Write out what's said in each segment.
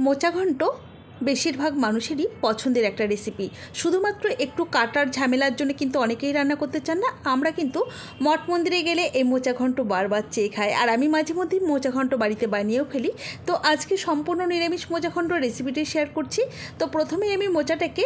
মোচা ঘন্ট বেশিরভাগ মানুষেরই পছন্দের একটা রেসিপি শুধুমাত্র একটু কাটার ঝামেলার জন্য কিন্তু অনেকেই রান্না করতে চান না। আমরা কিন্তু মঠ মন্দিরে গেলে এই মোচা ঘন্ট বারবার চেয়ে খাই। আর আমি মাঝে মধ্যেই মোচা ঘন্ট বাড়িতে বানিয়েও ফেলি। তো আজকে সম্পূর্ণ নিরামিষ মোচা ঘন্ট রেসিপিটি শেয়ার করছি। তো প্রথমেই আমি মোচাটাকে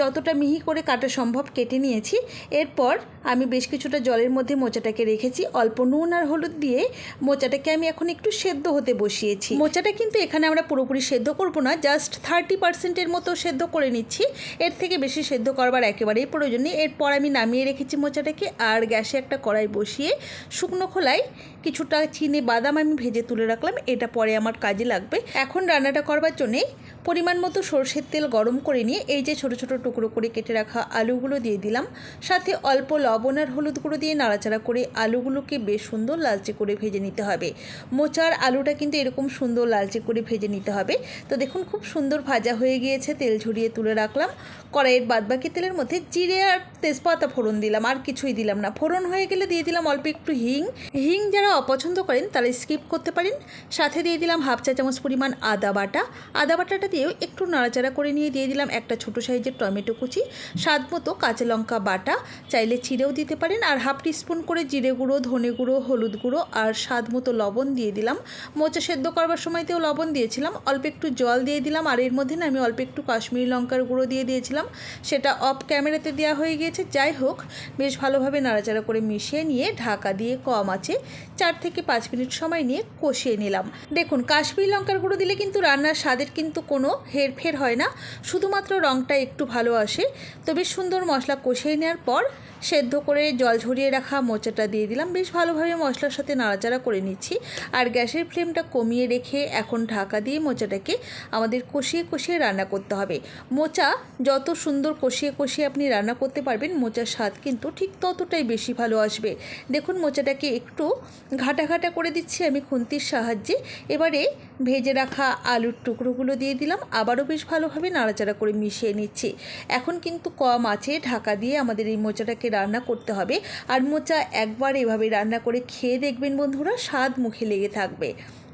যতটা মিহি করে কাটা সম্ভব কেটে নিয়েছি। এরপর আমি বেশ কিছুটা জলের মধ্যে মোচাটাকে রেখেছি। অল্প নুন আর হলুদ দিয়ে মোচাটাকে আমি এখন একটু সেদ্ধ হতে বসিয়েছি। মোচাটা কিন্তু এখানে আমরা পুরোপুরি সেদ্ধ করব না জাস্ট থার্টি পার্সেন্টের মতো সেদ্ধ করে নিচ্ছি। এর থেকে বেশি সেদ্ধ করবার একেবারেই প্রয়োজন নেই। এরপর আমি নামিয়ে রেখেছি মোচাটাকে আর গ্যাসে একটা কড়াই বসিয়ে শুকনো খোলায় কিছুটা চিনি বাদাম আমি ভেজে তুলে রাখলাম। এটা পরে আমার কাজে লাগবে। এখন রান্নাটা করবার জন্যে পরিমাণ মতো সর্ষের তেল গরম করে নিয়ে এই যে ছোট ছোট টুকরো করে কেটে রাখা আলুগুলো দিয়ে দিলাম। সাথে অল্প লবণ আর হলুদ গুঁড়ো দিয়ে নাড়াচাড়া করে আলুগুলোকে বেশ সুন্দর লালচে করে ভেজে নিতে হবে। মোচার আলুটা কিন্তু এরকম সুন্দর লালচে করে ভেজে নিতে হবে। তো দেখুন খুব সুন্দর ভাজা হয়ে গিয়েছে, তেল ঝরিয়ে তুলে রাখলাম। কড়াইয়ের বাদবাকি তেলের মধ্যে জিরে আর তেজপাতা ফোড়ন দিলাম, আর কিছুই দিলাম না। ফোড়ন হয়ে গেলে দিয়ে দিলাম অল্প একটু হিং। হিং যারা অপছন্দ করেন, তারা স্কিপ করতে পারেন। সাথে দিয়ে দিলাম হাফ চা চামচ পরিমাণ আদা বাটা। আদা বাটাটা দিয়েও একটু নাড়াচাড়া করে নিয়ে দিয়ে দিলাম একটা ছোটো সাইজের টমেটো কুচি, স্বাদ মতো কাঁচা লঙ্কা বাটা। চাইলে চিড়েও দিতে পারেন, আর হাফ টিস্পুন করে জিরে গুঁড়ো, ধনে গুঁড়ো, হলুদ গুঁড়ো, আর স্বাদ মতো লবণ দিয়ে দিলাম। মোচা সেদ্ধ করবার সময়তেও লবণ দিয়েছিলাম। অল্প একটু জল দিয়ে দিলাম, আর এর মধ্যে না আমি অল্প একটু কাশ্মীরি লঙ্কার গুঁড়ো দিয়ে দিয়েছিলাম। সেটা অফ ক্যামেরাতে দেওয়া হয়ে গিয়েছে। যাই হোক, বেশ ভালোভাবে নাড়াচাড়া করে মিশিয়ে নিয়ে ঢাকা দিয়ে কম আছে চার থেকে পাঁচ মিনিট সময় নিয়ে কষিয়ে নিলাম। দেখুন, কাশ্মীরি লঙ্কার গুঁড়ো দিলে কিন্তু রান্নার স্বাদের কিন্তু কোনো হেরফের হয় না। শুধুমাত্র রঙটা একটু ভালো আসে। তো বেশ সুন্দর মশলা কষিয়ে নেওয়ার পর সেদ্ধ করে জল ঝরিয়ে রাখা মোচাটা দিয়ে দিলাম। বেশ ভালোভাবে মশলার সাথে নাড়াচাড়া করে নিচ্ছি। আর গ্যাসের ফ্লেমটা কমিয়ে রেখে এখন ঢাকা দিয়ে মোচাটাকে আমাদের কষিয়ে কষিয়ে রান্না করতে হবে। মোচা যত সুন্দর কষিয়ে কষিয়ে আপনি রান্না করতে পারবেন, মোচার স্বাদ কিন্তু ঠিক ততটাই বেশি ভালো আসবে। দেখুন, মোচাটাকে একটু ঘাটা ঘাটা করে দিচ্ছি আমি খুন্তির সাহায্যে। এবারে ভেজে রাখা আলুর টুকরোগুলো দিয়ে দিলাম। আবারও বেশ ভালোভাবে নাড়াচাড়া করে মিশিয়ে নিচ্ছি। এখন কিন্তু কম আছে, ঢাকা দিয়ে আমাদের এই মোচাটাকে রান্না করতে হবে। আর মোচা একবার এভাবে রান্না করে খেয়ে দেখবেন বন্ধুরা, স্বাদ মুখে লেগে থাকবে।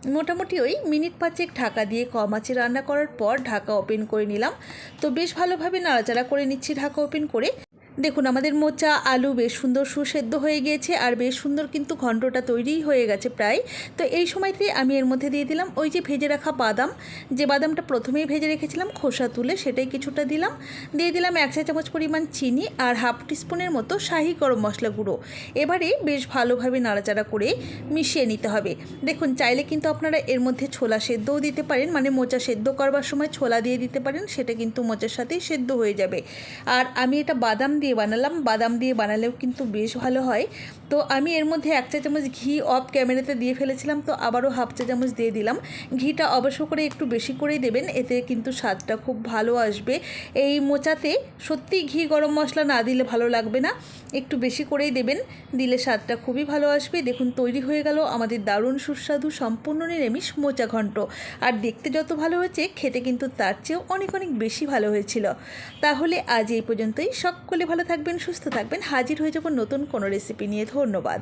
মোটামুটি ওই মিনিট পাঁচেক ঢাকা দিয়ে কম রান্না করার পর ঢাকা ওপেন করে নিলাম। তো বেশ ভালোভাবে নাড়াচাড়া করে নিচ্ছি ঢাকা ওপেন করে। দেখুন, আমাদের মোচা, আলু বেশ সুন্দর সুসেদ্ধ হয়ে গিয়েছে আর বেশ সুন্দর কিন্তু ঘন্টটা তৈরিই হয়ে গেছে প্রায়। তো এই সময়তে আমি এর মধ্যে দিয়ে দিলাম ওই যে ভেজে রাখা বাদাম। যে বাদামটা প্রথমেই ভেজে রেখেছিলাম, খোসা তুলে সেটাই কিছুটা দিলাম। দিয়ে দিলাম এক চা চামচ পরিমাণ চিনি আর হাফ টিস্পুনের মতো শাহি গরম মশলা গুঁড়ো। এবারে বেশ ভালোভাবে নাড়াচাড়া করে মিশিয়ে নিতে হবে। দেখুন, চাইলে কিন্তু আপনারা এর মধ্যে ছোলা সেদ্ধও দিতে পারেন মানে মোচা সেদ্ধ করবার সময় ছোলা দিয়ে দিতে পারেন, সেটা কিন্তু মোচার সাথেই সেদ্ধ হয়ে যাবে। আর আমি এটা বাদাম দিয়ে বানালাম, বাদাম দিয়ে বানালেও কিন্তু বেশ ভালো হয়। তো আমি এর মধ্যে এক চা চামচ ঘি অফ ক্যামেরাতে দিয়ে ফেলেছিলাম, তো আবারও হাফ চা চামচ দিয়ে দিলাম। ঘিটা অবশ্য করে একটু বেশি করেই দেবেন, এতে কিন্তু স্বাদটা খুব ভালো আসবে। এই মোচাতে সত্যি ঘি গরম মশলা না দিলে ভালো লাগবে না, একটু বেশি করেই দেবেন, দিলে স্বাদটা খুবই ভালো আসবে। দেখুন, তৈরি হয়ে গেল আমাদের দারুণ সুস্বাদু সম্পূর্ণ নিরামিষ মোচা ঘন্ট। আর দেখতে যত ভালো হয়েছে, খেতে কিন্তু তার চেয়েও অনেক অনেক বেশি ভালো হয়েছিল। তাহলে আজ এই পর্যন্তই, সকলে ভালো থাকবেন সুস্থ থাকবেন। হাজির হয়ে যাব নতুন কোনো রেসিপি নিয়ে। ধন্যবাদ।